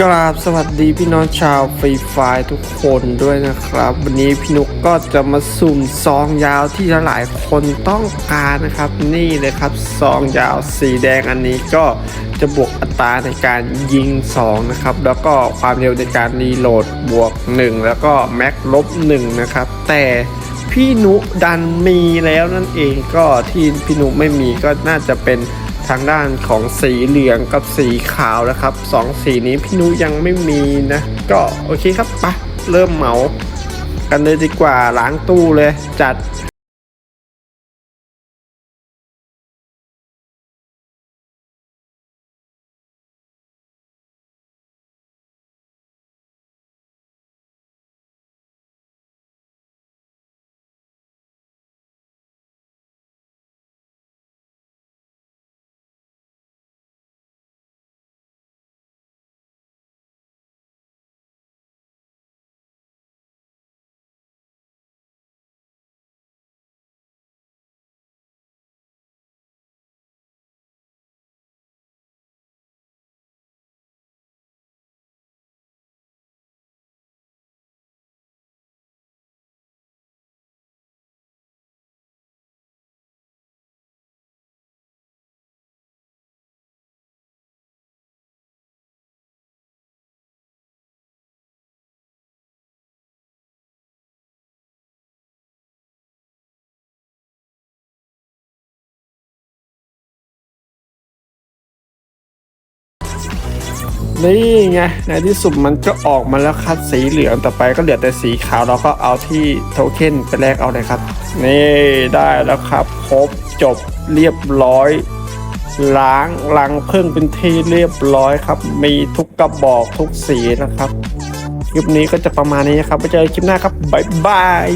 กราบสวัสดีพี่น้องชาวฟรีไฟทุกคนด้วยนะครับ วันนี้พี่นุกก็จะมาสุ่มซองยาวที่หลายคนต้องการนะครับ นี่เลยครับซองยาวสีแดงอันนี้ก็จะบวกอัตราในการยิง 2 นะครับ แล้วก็ความเร็วในการรีโหลดบวก 1 แล้วก็แม็กลบ1นะครับ แต่พี่นุดันมีแล้วนั่นเองก็ที่พี่นุไม่มีก็น่าจะเป็น ทางด้านของสีเหลืองกับสีขาวนะครับสองสีนี้พี่นุยังไม่มีนะ ก็โอเคครับไปะเริ่มเหมา กันเลยดีกว่าล้างตู้เลยจัด นี่ไงในที่สุดมันก็ออกมาแล้วครับสีเหลืองต่อไปก็เหลือแต่สีขาวเราก็เอาที่โทเค็นไปแลกเอาเลยครับ นี่ได้แล้วครับ ครบจบเรียบร้อย ล้างลังเพิ่งเป็นที่เรียบร้อยครับ มีทุกกระบอกทุกสีนะครับคลิปนี้ก็จะประมาณนี้นะครับไปเจอคลิปหน้าครับบ๊ายบาย